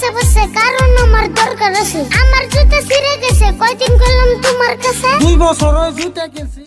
পাশে বসে কারণ আমার দরকার আছে। আমার জুতা ছিঁড়ে গেছে, কয়দিন করলাম তোমার কাছে? দুই বছর জুতা কিনছি।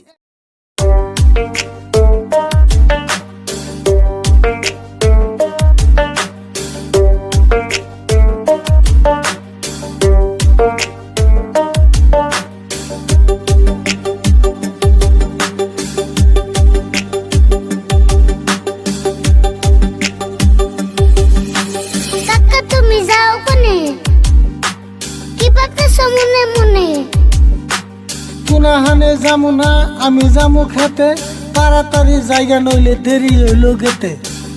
কোনাহানে যামু না আমি যামু খেতে। তাড়াতাড়ি জায়গা নইলে দেরি হইল গেতে।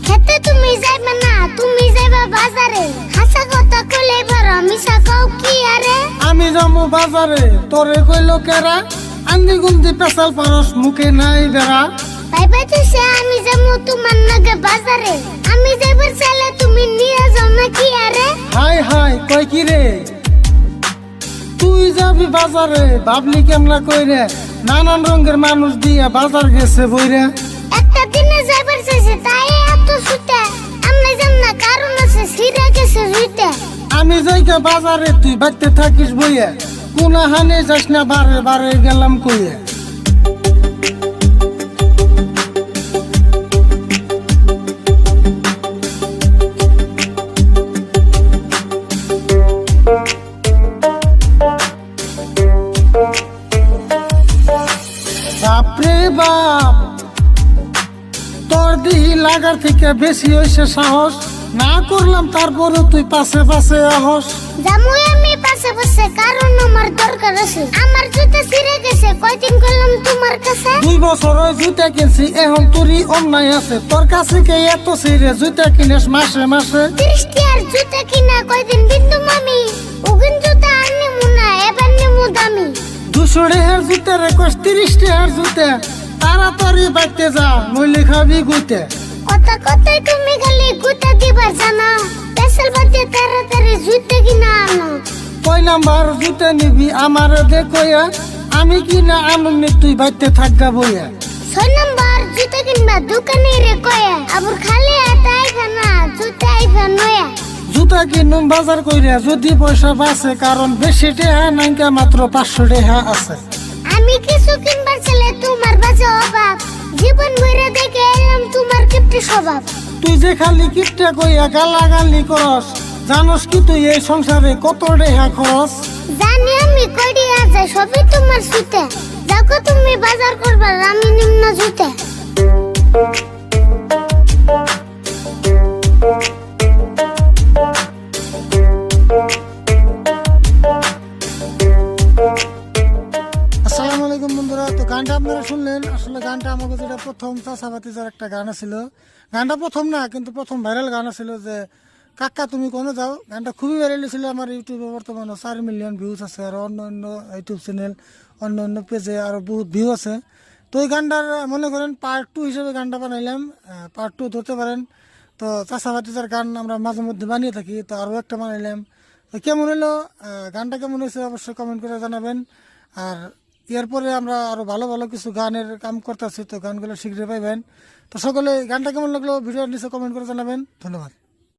খেতে তুমি যাইবে না তুমি যাইবা বাজারে। হাসা কথা কইলে পারো মিশা কও কি আরে? আমি যামু বাজারে তোরে কইল কেরা? আন্দি গুন্দি পেশাল পারস মুখে নাই বেড়া। ভাই ভাই তুই আমি যাব তোমার নাগে বাজারে। আমি যাইবার চাইলে তুমি নিয়ে যাও না কি আরে? হাই হাই কই কি রে? যাবি বাজারে বাবলি কেমনা কইরে নানান রঙের মানুষ দিয়া বাজার গেছে বইরে। একটা দিনে যাইবার চাইছে তাই এত ছুটে। আমি যাম না কারণ আছে সিরা গেছে জুইতে আমি যাইকা বাজারে তুই বাইতে থাকিস বইয়ে। কোনা হানে যাস না বারে বারে গেলাম কইয়া। বাপরে বাপ। তোর দিহি লাগার থেকে বেশি হয়েছে সাহস। না করলাম তারপরে তুই পাশে পাশে আহস। যামু আমি পাশে বসে কারণ আমার দরকার আছে। আমার জুতা ছিঁড়ে গেছে কয়দিন করলাম তোমার কাছে? দুই বছর জুতা কিনছি এখন তোরই অন্যায় আছে। তোর কাছে কে এত সিরে জুতা কিনিস মাসে মাসে? দৃষ্টি আর জুতা কিনা কয়দিন বিন্দু মামি উগিন জুতা আর নেমু না এবার নেমু দামি। দুশো রেহার জুতা রে তিরিশ রেহার জুতা। তাড়াতাড়ি বাইতে যা নইলে খাবি গুইতে কথা কথাই তুমি খালি গুতা দিবার জানা। পেশাল বাদে তাড়াতাড়ি জুতা কিনা আনো। কয় নাম্বার জুতা নিবি আমার দেখয়া? আমি কিনা আনুনি তুই বাইতে থাকগা বইয়া। ছয় নম্বর জুতা কিনবা দোকানে রে কয়ে আবার কিনুম বাজার কইরা যদি পয়সা বাঁচে কারণ বেশি টেহা নাইকা মাত্র পাঁচশো টেহা আছে। আমি কিছু কিনবার ছেলে তোমার বাজে অভাব। জীবন ভরে দেখে এলাম তোমার কিপ্টে স্বভাব। তুই যে খালি কিপটা কইয়া গালাগালি করস জানস কি তুই এই সংসারে কত টেহা খরচ? জানি আমি কইডি আছে সবই তোমার সুতে। দেখো তুমি বাজার করবার আমি নিম্ন জুতে। গানটা আমাকে যেটা প্রথম চাষাবাতিজার একটা গান ছিল গানটা প্রথম না, কিন্তু প্রথম ভাইরাল গান ছিল যে, কাকা, তুমি কোনো যাও? গানটা খুবই ভাইরাল ছিল আমার ইউটিউবে বর্তমানে। চার মিলিয়ন ভিউজ আছে, আর অন্য অন্য ইউটিউব চ্যানেল অন্য অন্য পেজে আরও বহুত ভিউ আছে। তো এই গানটার, মনে করেন পার্ট টু হিসেবে গানটা বানাইলাম। পার্ট টু ধরতে পারেন। তো চাষাবাতিজার গান আমরা মাঝে মধ্যে বানিয়ে থাকি, তো আরও একটা বানাইলাম। তো কেমন হলো? গানটা কেমন হয়েছে অবশ্যই কমেন্ট করে জানাবেন। আর এরপরে আমরা আরও ভালো ভালো কিছু গানের কাম করতেছি, তো গানগুলো শীঘ্রই পাইবেন। তো সকলে গানটা কেমন লাগল? ভিডিওর নিচে কমেন্ট করে জানাবেন। ধন্যবাদ।